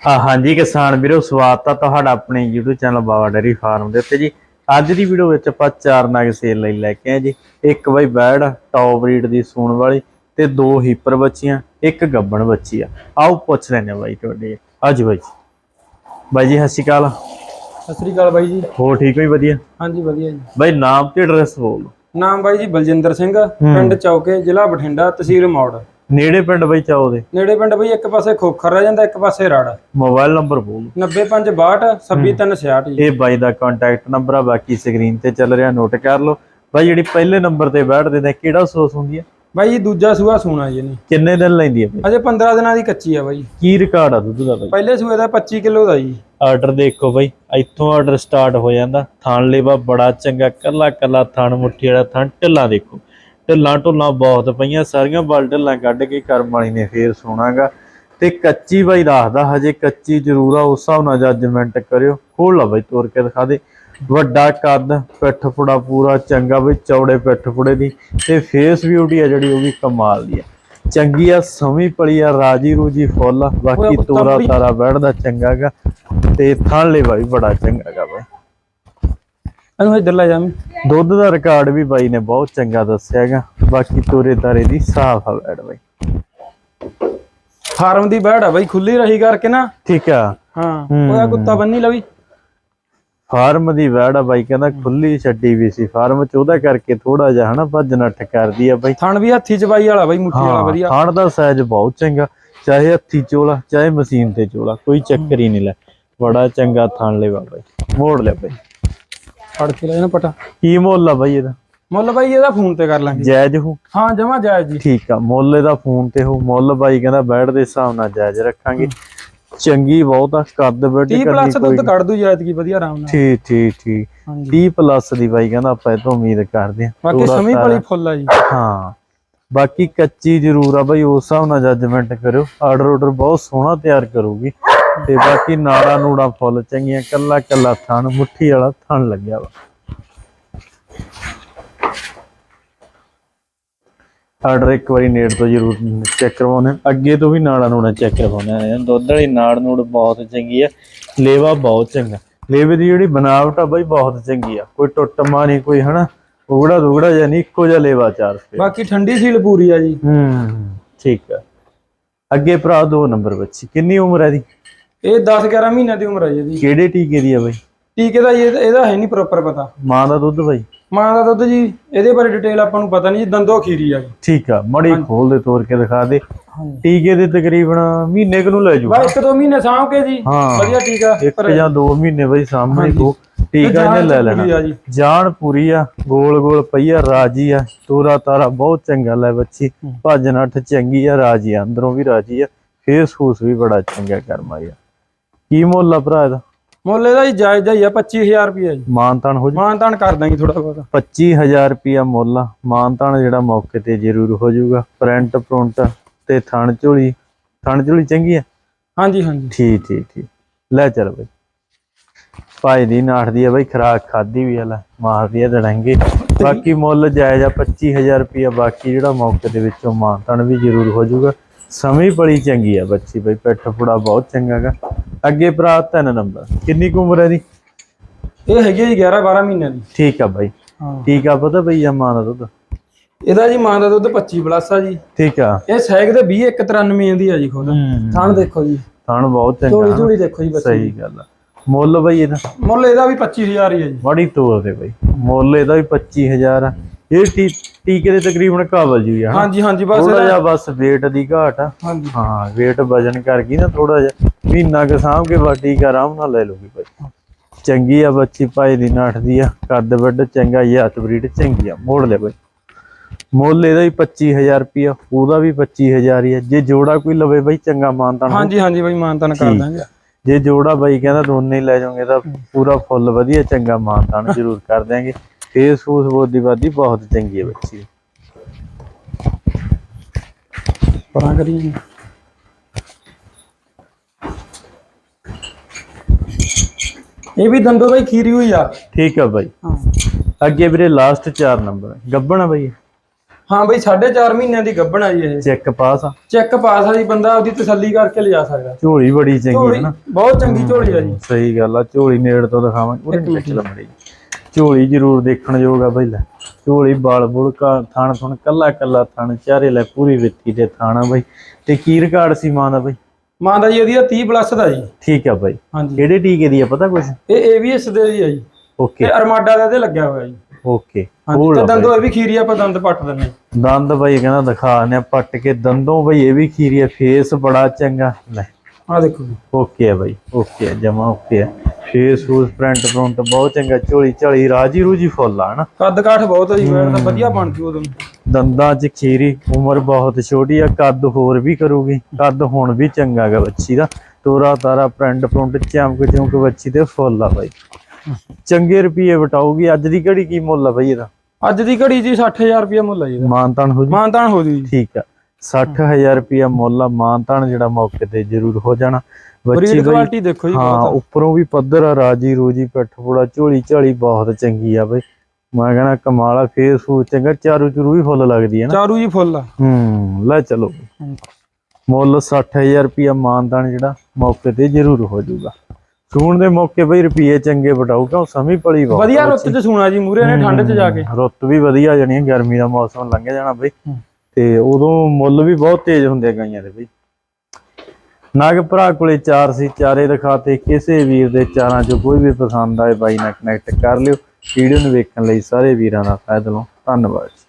ਹਾਂਜੀ ਕਿਸਾਨ ਵੀਰੋ ਸਵਾਗਤ ਆ ਤੁਹਾਡਾ ਆਪਣੇ YouTube channel Baba dairy farm ਦੇ ਉੱਤੇ ਜੀ। ਅੱਜ ਦੀ ਵੀਡੀਓ ਵਿੱਚ ਆਪਾਂ ਚਾਰ ਨਗ ਸੇਲ ਲਈ ਲੈ ਕੇ ਆਏ ਜੀ। ਇੱਕ ਬਈ ਬੈੜ ਟੌਪ ਬਰੀਡ ਦੀ ਸੂਣ ਵਾਲੀ ਤੇ ਦੋ ਹੀਪਰ ਬੱਚੀਆਂ ਇੱਕ ਗੱਬਣ ਬੱਚੀ ਆ। ਆਓ ਪੁੱਛ ਲੈਣੇ ਬਾਈ ਤੁਹਾਡੇ। ਅੱਜ ਬਾਈ ਜੀ। ਬਾਈ ਜੀ ਸਤਿ ਸ਼੍ਰੀ ਅਕਾਲ। ਸਤਿ ਸ੍ਰੀ ਅਕਾਲ ਬਾਈ ਜੀ। ਹੋਰ ਠੀਕ ਹੋਈ ਵਧੀਆ? ਹਾਂਜੀ ਵਧੀਆ ਜੀ। ਬਾਈ ਨਾਮ ਤੇ ਐਡਰੈਸ ਬੋਲ ਨਾਮ ਬਾਈ ਜੀ ਬਲਜਿੰਦਰ ਸਿੰਘ ਪਿੰਡ ਚੌਕੇ ਜ਼ਿਲ੍ਹਾ ਬਠਿੰਡਾ ਤਹਿਸੀਲ ਮੌੜ। ਨੇੜੇ ਪਿੰਡ ਬਾਈ ਚਾਓ ਦੇ। ਨੇੜੇ ਪਿੰਡ ਬਈ ਇੱਕ ਪਾਸੇ ਖੋਖਰ ਰਹਿ ਜਾਂਦਾ ਇੱਕ ਪਾਸੇ ਰੜ। ਮੋਬਾਈਲ ਨੰਬਰ ਬੋਲ। 9562 26366 ਜੀ ਇਹ ਬਾਈ ਦਾ ਕੰਟੈਕਟ ਨੰਬਰ ਆ ਬਾਕੀ ਸਕਰੀਨ ਤੇ ਚੱਲ ਰਿਹਾ ਨੋਟ ਕਰ ਲਓ। ਬਾਈ ਜਿਹੜੀ ਪਹਿਲੇ ਨੰਬਰ ਤੇ ਬੈਠਦੇ ਨੇ ਕਿਹੜਾ ਸੋਸ ਹੁੰਦੀ ਆ? ਬਾਈ ਜੀ ਦੂਜਾ ਸੂਆ ਸੂਣਾ ਜੀ ਨੇ ਕਿੰਨੇ ਦਿਨ ਲੈਂਦੀ ਆ? ਅਜੇ 15 ਦਿਨਾਂ ਦੀ ਕੱਚੀ ਆ ਬਾਈ। ਕੀ ਰਿਕਾਰਡ ਆ ਦੁੱਧ ਦਾ ਬਾਈ? ਪਹਿਲੇ ਸੂਏ ਦਾ 25 ਕਿਲੋ ਦਾ ਜੀ। ਆਰਡਰ ਦੇਖੋ ਬਾਈ ਇੱਥੋਂ ਆਰਡਰ ਸਟਾਰਟ ਹੋ ਜਾਂਦਾ। ਥਣ ਲੇਵਾ ਬੜਾ ਚੰਗਾ ਕੱਲਾ ਕੱਲਾ ਥਣ ਮੁੱਠੀ ਵਾਲਾ ਥਣ ਢਿੱਲਾਂ ਦੇਖੋ। ਢਿੱਲਾਂ ਢੁੱਲਾਂ ਬਹੁਤ ਪਈਆਂ ਸਾਰੀਆਂ ਬਲ ਢਿੱਲਾਂ ਕੱਢ ਕੇ ਕਰਮ ਵਾਲੀ ਨੇ ਫੇਰ ਸੋਣਾਗਾ। ਤੇ ਕੱਚੀ ਬਾਈ ਦੱਸਦਾ ਹਜੇ ਕੱਚੀ ਜ਼ਰੂਰ ਆ ਉਸ ਹਿਸਾਬ ਨਾਲ ਜੱਜਮੈਂਟ ਕਰਿਓ। ਖੋਲ ਲਾ ਬਾਈ ਤੋੜ ਕੇ ਦਿਖਾ ਦੇ। ਵੱਡਾ ਕੱਦ ਪਿੱਠ ਪੁੜਾ ਪੂਰਾ ਚੰਗਾ ਬਈ ਚੌੜੇ ਪਿੱਠ ਪੁੜੇ ਦੀ। ਤੇ ਫੇਸ ਬਿਊਟੀ ਆ ਜਿਹੜੀ ਉਹ ਵੀ ਕਮਾਲ ਦੀ ਆ। ਚੰਗੀ ਆ ਸਮੀ ਪਲੀ ਆ ਰਾਜੀ ਰੂਜੀ ਫੁੱਲ ਬਾਕੀ ਤੋਰਾ ਤਾਰਾ ਬੈਠਦਾ ਚੰਗਾਗਾ। ਤੇ ਥਣ ਲੈ ਬਾਈ ਬੜਾ ਚੰਗਾਗਾ ਬਾਈ। ਇਹਨੂੰ ਇੱਧਰ ਲੈ ਜਾਵੇਂ ਦੁੱਧ ਦਾ ਰਿਕਾਰਡ ਵੀ ਬਾਈ ਨੇ ਬਹੁਤ ਚੰਗਾ ਦੱਸਿਆਗਾ ਬਾਕੀ ਤੋਰੇ ਤਾਰੇ ਦੀ ਸਾਫ਼ ਆ ਬੈੜ ਬਾਈ। ਫਾਰਮ ਦੀ ਬੈੜ ਆ ਬਾਈ ਖੁੱਲੀ ਰਹੀ ਕਰਕੇ ਨਾ। ਠੀਕ ਆ। ਹਾਂ। ਉਹਦਾ ਕੁੱਤਾ ਬੰਨੀ ਲਵੀ। ਫਾਰਮ ਦੀ ਵੈੜ ਆ ਬਾਈ ਕਹਿੰਦਾ ਖੁੱਲੀ ਛੱਡੀ ਵੀ ਸੀ। ਫਾਰਮ ਚ ਉਹਦਾ ਕਰਕੇ ਥੋੜਾ ਜਿਹਾ ਹਨਾ ਭੱਜ ਨੱਠ ਕਰਦੀ ਆ ਬਾਈ। ਥਣ ਵੀ ਹੱਥੀ ਚਬਾਈ ਵਾਲਾ ਬਾਈ ਮੁੱਠੀ ਵਾਲਾ ਵਧੀਆ। ਥਣ ਦਾ ਸਾਈਜ਼ ਬਹੁਤ ਚੰਗਾ। ਚਾਹੇ ਹੱਥੀ ਚੋਲਾ ਚਾਹੇ ਮਸ਼ੀਨ ਤੇ ਚੋਲਾ ਕੋਈ ਚੱਕਰ ਹੀ ਨਹੀਂ ਲੈ। ਬੜਾ ਚੰਗਾ ਥਣ ਲੈ ਬਾਈ। ਮੋੜ ਲੈ ਬਾਈ। ਫੜ ਕੇ ਲੈ ਜਾਣਾ ਪਟਾ। ਕੀ ਮੁੱਲ ਆ ਬਾਈ ਇਹਦਾ? ਮੁੱਲ ਬਾਈ ਇਹਦਾ ਫੋਨ ਤੇ ਕਰ ਲਾਂਗੇ। ਜਾਇਜ਼ ਹੋ? ਹਾਂ ਜਮਾ ਜਾਇਜ਼ ਜੀ। ਠੀਕ ਆ ਮੁੱਲ ਇਹਦਾ ਫੋਨ ਤੇ ਹੋ। ਮੁੱਲ ਬਾਈ ਕਹਿੰਦਾ ਬੈਡ ਦੇ ਹਿਸਾਬ ਨਾਲ ਜਾਇਜ਼ ਰੱਖਾਂਗੇ। ਚੰਗੀ ਬਹੁਤ ਆ ਕੱਦ ਬੈਡ 30 ਪਲੱਸ ਦੁੱਧ ਕੱਢ ਦੂ ਜਾਇਜ਼ ਕੀ ਵਧੀਆ ਆਰਾਮ ਨਾਲ। ਠੀਕ ਠੀਕ ਠੀਕ। ਹਾਂਜੀ। 30 ਪਲੱਸ ਦੀ ਬਾਈ ਕਹਿੰਦਾ ਆਪਾਂ ਇਹ ਤੋਂ ਉਮੀਦ ਕਰਦੇ ਆ। ਬਾਕੀ ਸਮੀ ਪਲੀ ਫੁੱਲ ਆ ਜੀ। ਹਾਂ। ਬਾਕੀ ਕੱਚੀ ਜ਼ਰੂਰ ਆ ਬਾਈ ਉਸ ਹਿਸਾਬ ਨਾਲ ਜੱਜਮੈਂਟ ਕਰਿਓ। ਆਰਡਰ ਆਰਡਰ ਬਹੁਤ ਸੋਹਣਾ ਤਿਆਰ ਕਰੂਗੀ। ਤੇ ਬਾਕੀ ਨਾੜਾ ਨੂੜਾ ਫੁੱਲ ਚੰਗੀਆਂ ਕੱਲਾ ਕੱਲਾ ਥਣ ਮੁੱਠੀ ਵਾਲਾ ਥਣ ਲੱਗਿਆ ਵਾ। ਆਰਡਰ ਇੱਕ ਵਾਰੀ ਨੇੜ ਤੋਂ ਜ਼ਰੂਰ ਚੈੱਕ ਕਰਵਾਉਣੇ ਅੱਗੇ ਤੋਂ ਵੀ ਨਾੜਾ ਨੂੜਾ ਚੈੱਕ ਕਰਵਾਉਣੇ ਆ ਦੁੱਧ ਵਾਲੀ ਨਾੜ ਨੂੜ ਬਹੁਤ ਚੰਗੀ ਆ। ਲੇਵਾ ਬਹੁਤ ਚੰਗਾ। ਲੇਵੇ ਦੀ ਜਿਹੜੀ ਬਨਾਵਟ ਆ ਬਾਈ ਬਹੁਤ ਚੰਗੀ ਆ। ਕੋਈ ਟੁੱਟਮਾ ਨਹੀਂ ਕੋਈ ਹਨਾ ਉਗੜਾ ਦੁਗੜਾ ਜਾਂ ਨਹੀਂ ਇੱਕੋ ਜਿਹਾ ਲੇਵਾ ਚਾਰ ਰੁਪਏ। ਬਾਕੀ ਠੰਡੀ ਸੀਲ ਪੂਰੀ ਆ ਜੀ। ਹੂੰ ਠੀਕ ਆ। ਅੱਗੇ ਭਰਾ ਦੋ ਨੰਬਰ ਬੱਚੀ। ਕਿੰਨੀ ਉਮਰ ਹੈ ਦੀ ਇਹ 10 11 ਮਹੀਨਿਆਂ ਦੀ ਉਮਰ ਹੈ ਜੀ ਇਹਦੀ। ਕਿਹੜੇ ਟੀਕੇ ਦੀ ਆ ਬਾਈ? ਟੀਕੇ ਦਾ ਜੀ ਇਹਦਾ ਇਹਦਾ ਹੈ ਨਹੀਂ ਪ੍ਰੋਪਰ ਪਤਾ। ਮਾਂ ਦਾ ਦੁੱਧ ਬਾਈ? ਮਾਂ ਦਾ ਦੁੱਧ ਜੀ ਇਹਦੇ ਬਾਰੇ ਡਿਟੇਲ ਆਪਾਂ ਨੂੰ ਪਤਾ ਨਹੀਂ ਜੀ ਦੰਦੋ ਖੀਰੀ ਆ ਜੀ। ਠੀਕ ਆ ਮੜੀ ਖੋਲ ਦੇ ਤੋੜ ਕੇ ਦਿਖਾ ਦੇ। ਟੀਕੇ ਦੇ ਤਕਰੀਬਨ ਮਹੀਨੇ ਕੁ ਨੂੰ ਲੈ ਜੂ। ਬਾ ਇੱਕ ਦੋ ਮਹੀਨੇ ਸਾਂਭ ਕੇ ਜੀ। ਹਾਂ। ਵਧੀਆ ਟੀਕਾ ਇੱਕ ਜਾਂ ਦੋ ਮਹੀਨੇ ਬਾਈ ਸਾਹਮਣੇ ਕੋ। ਟੀਕਾ ਇਹਨੇ ਲੈ ਲੈਣਾ। ਪੂਰੀ ਆ ਜੀ। ਜਾਨ ਪੂਰੀ ਆ ਗੋਲ ਗੋਲ ਪਈਆ ਰਾਜੀ ਆ ਤੋਰਾ ਤਾਰਾ ਬਹੁਤ ਚੰਗਾ ਲੈ ਬੱਚੀ। ਭੱਜ ਨੱਠ ਚੰਗੀ ਆ ਰਾਜੀ ਆ ਅੰਦਰੋਂ ਵੀ ਰਾਜੀ ਆ ਫੇਸ ਫੂਸ ਵੀ ਬੜਾ ਚੰਗਾ ਕਰਮ ਆ ਕੀ ਮੁੱਲ ਆ ਭਰਾ ਇਹਦਾ? ਮੁੱਲ ਇਹਦਾ ਜੀ ਜਾਇਜ਼ ਦਾ ਹੀ ਆ 25000 ਰੁਪਏ ਜੀ। ਮਾਨਤਾਨ ਹੋ ਜੂ? ਮਾਨ ਤਾਨ ਕਰ ਦਾਂਗੇ ਥੋੜਾ ਬਹੁਤਾ। 25000 ਰੁਪਿਆ ਮੁੱਲ ਆ। ਮਾਨਤਾਨ ਜਿਹੜਾ ਮੌਕੇ ਤੇ ਜ਼ਰੂਰ ਹੋ ਜਾਊਗਾ ਪ੍ਰਿੰਟ ਪ੍ਰਿੰਟ ਤੇ ਥਣ ਝੋਲੀ। ਥਣ ਝੋਲੀ ਚੰਗੀ ਆ? ਹਾਂਜੀ ਹਾਂਜੀ। ਠੀਕ ਠੀਕ ਠੀਕ। ਲੈ ਚੱਲ ਬਈ। ਭਾਈ ਦੀ ਨਾਠ ਦੀ ਆ ਬਈ ਖਰਾਕ ਖਾਦੀ ਵੀ ਆ ਲੈ। ਮਾਰਦੀ ਆ ਦੜਾਂਗੇ। ਬਾਕੀ ਮੁੱਲ ਜਾਇਜ਼ ਆ 25000 ਰੁਪਿਆ ਬਾਕੀ ਜਿਹੜਾ ਮੌਕੇ ਦੇ ਵਿੱਚੋਂ ਮਾਨਤਾਨ ਵੀ ਜ਼ਰੂਰ ਹੋ ਜਾਊਗਾ ਸਮੀ ਬੜੀ ਚੰਗੀ ਆ ਬੱਚੀ ਬਈ ਪਿੱਠ ਫੁੜਾ ਬਹੁਤ ਚੰਗਾਗਾ ਅੱਗੇ ਭਰਾ ਤਿੰਨ ਨੰਬਰ। ਕਿੰਨੀ ਕੁ ਉਮਰ ਹੈ ਦੀ ਇਹ ਹੈਗੀ ਆ ਜੀ 11 12 ਮਹੀਨਿਆਂ ਦੀ। ਠੀਕ ਆ ਬਾਈ। ਹਾਂ। ਠੀਕ ਆ ਪਤਾ ਬਈ ਆ ਮਾਂ ਦਾ ਦੁੱਧ? ਇਹਦਾ ਜੀ ਮਾਂ ਦਾ ਦੁੱਧ 25 ਪਲੱਸ ਆ ਜੀ। ਠੀਕ ਆ। ਇਹ ਸੈਗ ਦੇ 20 193 ਦੀ ਆ ਜੀ ਖੁਦ। ਥਣ ਦੇਖੋ ਜੀ। ਥਣ ਬਹੁਤ ਝੋਲੀ ਚੰਗਾ ਝੋਲੀ ਦੇਖੋ ਜੀ ਬੱਚੀ। ਸਹੀ ਗੱਲ ਆ। ਮੁੱਲ ਬਈ ਇਹਦਾ? ਮੁੱਲ ਇਹਦਾ ਵੀ 25000 ਹੀ ਆ ਜੀ। ਬੜੀ ਤੋਰ ਦੇ ਬਈ। ਮੁੱਲ ਇਹਦਾ ਵੀ 25000 ਆ। ਇਹ ਟੀ- ਟੀਕੇ ਦੇ ਤਕਰੀਬਨ ਕਾਬਲ ਜੀ ਆ ਹਾਂਜੀ ਹਾਂਜੀ ਬਸ ਥੋੜਾ ਜਿਹਾ ਬਸ weight ਦੀ ਘਾਟ ਆ। ਹਾਂਜੀ। ਹਾਂ weight ਵਜਨ ਕਰ ਗਈ ਨਾ ਥੋੜਾ ਜਿਹਾ ਮਹੀਨਾ ਕੁ ਸਾਂਭ ਕੇ ਬਸ ਟੀਕਾ ਆਰਾਮ ਨਾਲ ਲੈ ਲੂਗੀ ਬਈ ਚੰਗੀ ਆ ਬੱਚੀ ਭਾਈ ਦੀ ਨਾਠਦੀ ਆ ਕੱਦ ਵੱਡ ਚੰਗਾ ਹੱਥ ਬਰੀਡ ਚੰਗੀ ਆ ਮੋੜ ਲੈ ਬਈ ਮੁੱਲ ਇਹਦਾ ਵੀ 25000 ਰੁਪਿਆ ਉਹਦਾ ਵੀ 25000 ਹੀ ਆ। ਜੇ ਜੋੜਾ ਕੋਈ ਲਵੇ ਬਈ ਚੰਗਾ ਮਾਨਤਾਨ ਹਾਂਜੀ ਹਾਂਜੀ ਬਾਈ ਮਾਨ ਤਾਨ ਕਰ ਦਾਂਗੇ। ਜੇ ਜੋੜਾ ਬਾਈ ਕਹਿੰਦਾ ਦੋਨੇ ਹੀ ਲੈ ਜਾਓਗੇ ਤਾਂ ਪੂਰਾ ਫੁੱਲ ਵਧੀਆ ਚੰਗਾ ਮਾਨਤਾਨ ਜ਼ਰੂਰ ਕਰ ਦਿਆਂਗੇ। ਫੇਸ ਫੂਸ ਬੋਦੀ ਬਾਦੀ ਬਹੁਤ ਚੰਗੀ ਹੈ ਬੱਚੀ। ਪਰਾਂ ਕਰੀਏ ਜੀ। ਇਹ ਵੀ ਦੰਦੋ ਬਾਈ ਖੀਰੀ ਹੋਈ ਆ। ਠੀਕ ਆ ਬਾਈ। ਹਾਂ। ਅੱਗੇ ਵੀਰੇ ਲਾਸਟ 4 ਨੰਬਰ ਗੱਬਣ ਆ ਬਾਈ ਹਾਂ ਬਈ 4.5 ਮਹੀਨਿਆਂ ਦੀ ਗੱਭਣ ਆ ਜੀ ਇਹ। ਚੈੱਕ ਪਾਸ ਆ। ਚੈੱਕ ਪਾਸ ਆ ਜੀ ਬੰਦਾ ਉਹਦੀ ਤਸੱਲੀ ਕਰਕੇ ਲਿਜਾ ਸਕਦਾ। ਝੋਲੀ ਬੜੀ ਚੰਗੀ ਹੈ ਨਾ। ਬਹੁਤ ਚੰਗੀ ਝੋਲੀ ਆ ਜੀ। ਸਹੀ ਗੱਲ ਆ ਝੋਲੀ ਨੇੜ ਤੋਂ ਦਿਖਾਵਾਂਗੇ ਉਹਦੇ। ਵਿੱਚ ਲੰਮੜੀ ਝੋਲੀ ਜ਼ਰੂਰ ਦੇਖਣ ਯੋਗ ਆ ਬਈ ਲੈ। ਝੋਲੀ ਬਾਲ ਬੁਲ ਕਾ ਥਣ ਥਣ ਕੱਲਾ ਕੱਲਾ ਥਣ ਚਾਰੇ ਲੈ ਪੂਰੀ ਵਿੱਤੀ ਦੇ ਥਾਣਾ ਬਈ। ਤੇ ਕੀ ਰਿਕਾਰਡ ਸੀ ਮਾਂ ਦਾ ਬਈ? ਮਾਂ ਦਾ ਜੀ ਉਹਦੀ 30 ਪਲੱਸ ਦਾ ਜੀ। ਠੀਕ ਆ ਬਈ। ਹਾਂਜੀ। ਕਿਹੜੇ ਟੀਕੇ ਦੀ ਆ ਪਤਾ ਕੁਛ? ਇਹ ਏਵੀਐਸ ਦੇ ਜੀ ਆ ਜੀ। ਓਕੇ। ਤੇ ਅਰਮਾਡਾ ਦਾ ਇਹਦੇ ਲੱਗਿਆ ਹੋਇਆ ਜੀ। ਓਕੇ। ਹਾਂਜੀ ਤੇ ਦੰਦੋਂ ਇਹ ਵੀ ਖੀਰੀ ਆਪਾਂ ਦੰਦ ਪੱਟ ਦਿੰਨੇ। ਦੰਦ ਬਈ ਕਹਿੰਦਾ ਦਿਖਾ ਨੇ ਪੱਟ ਕੇ ਦੰਦੋਂ ਬਈ ਇਹ ਵੀ ਖੀਰੀ ਆ ਫੇਸ ਬੜਾ ਚੰਗਾ। ਲੈ। ਆਹ ਦੇਖੋ ਜੀ। ਓਕੇ ਆ ਬਈ ਓਕੇ ਆ ਜਮਾ ਓਕੇ ਆ। ਫੇਸ ਫੂਸ ਪ੍ਰਿੰਟ ਪ੍ਰਿੰਟ ਬਹੁਤ ਚੰਗਾ ਝੋਲੀ ਝਾਲੀ ਰਾਜੀ ਰੂਜੀ ਫੁੱਲ ਆ ਹਨਾ? ਕੱਦ ਕਾਠ ਬਹੁਤ ਆ ਜੀ ਮੈਂ ਤਾਂ ਵਧੀਆ ਬਣ ਜੂ ਉਦੋਂ। ਦੰਦਾਂ 'ਚ ਖੀਰੀ ਉਮਰ ਬਹੁਤ ਛੋਟੀ ਆ ਕੱਦ ਹੋਰ ਵੀ ਕਰੂਗੀ ਕੱਦ ਹੁਣ ਵੀ ਚੰਗਾ ਗਾ ਬੱਚੀ ਦਾ। ਤੋਰਾ ਤਾਰਾ ਪ੍ਰਿੰਟ ਪ੍ਰਿੰਟ ਚਮਕ ਚਮਕ ਬੱਚੀ ਤੇ ਫੁੱਲ ਆ ਬਾਈ। ਚੰਗੇ ਰੁਪਏ ਵਟਾਊਗੀ ਅੱਜ ਦੀ ਘੜੀ ਕੀ ਮੁੱਲ ਆ ਬਈ ਇਹਦਾ? ਅੱਜ ਦੀ ਘੜੀ ਜੀ 60000 ਰੁਪਏ ਮੁੱਲ ਆ ਜੀ ਮਾਨਤਾਨ ਹੋ ਜੀ? ਮਾਨਤਾਨ ਹੋ ਜੀ। ਠੀਕ ਆ। 60000 ਰੁਪਏ ਮੁੱਲ ਆ ਮਾਨਤਾਨ ਜਿਹੜਾ ਮੌਕੇ ਤੇ ਜ਼ਰੂਰ ਹੋ ਜਾਣਾ। ਬੱਚੀ ਕੁਆਲਿਟੀ ਦੇਖੋ ਜੀ ਹਾਂ ਉੱਪਰੋਂ ਵੀ ਪੱਧਰ ਆ ਰਾਜੀ ਰੂਜੀ ਪਿੱਠ ਪੂੜਾ ਝੋਲੀ ਝਾਲੀ ਬਹੁਤ ਚੰਗੀ ਆ ਬਈ। ਮੈਂ ਕਹਣਾ ਕਮਾਲ ਆ ਫੇਸ ਫੂਸ ਚੰਗਾ ਚਾਰੂ ਚਰੂ ਵੀ ਫੁੱਲ ਲੱਗਦੀ ਹੈ ਨਾ। ਚਾਰੂ ਜੀ ਫੁੱਲ ਆ। ਹੂੰ ਲੈ ਚਲੋ। ਮੁੱਲ 60000 ਰੁਪਿਆ ਮਾਨਦਾਨ ਜਿਹੜਾ ਮੌਕੇ ਤੇ ਜ਼ਰੂਰ ਹੋ ਜਾਊਗਾ। ਸੂਣ ਦੇ ਮੌਕੇ ਬਈ ਰੁਪਏ ਚੰਗੇ ਵਟਾਊ ਕਿਉਂ ਸਮੀ ਪਲੀ ਬਹੁਤ ਵਧੀਆ ਰੁੱਤ ਚ ਸੂਣਾ ਜੀ ਮੂਰੇ ਨੇ ਠੰਡ ਚ ਜਾ ਕੇ। ਰੁੱਤ ਵੀ ਵਧੀਆ ਜਾਣੀ ਹੈ, ਗਰਮੀ ਦਾ ਮੌਸਮ ਲੰਘ ਜਾਣਾ ਬਈ। ਤੇ ਉਦੋਂ ਮੁੱਲ ਵੀ ਬਹੁਤ ਤੇਜ਼ ਹੁੰਦੇ ਗਾਈਆਂ ਦੇ ਬਈ। ਨਾਗ ਭਰਾ ਕੋਲੇ ਚਾਰ ਸੀ, ਚਾਰੇ ਦਿਖਾਤੇ ਕਿਸੇ ਵੀਰ ਦੇ ਚਾਰਾਂ ਚੋਂ ਕੋਈ ਵੀ ਪਸੰਦ ਆਏ, ਬਾਈ ਨਾਲ ਕਨੈਕਟ ਕਰ ਲਿਓ। ਵੀਡੀਓ ਨੂੰ ਵੇਖਣ ਲਈ ਸਾਰੇ ਵੀਰਾਂ ਦਾ ਫਾਇਦਾ ਲਓ। ਧੰਨਵਾਦ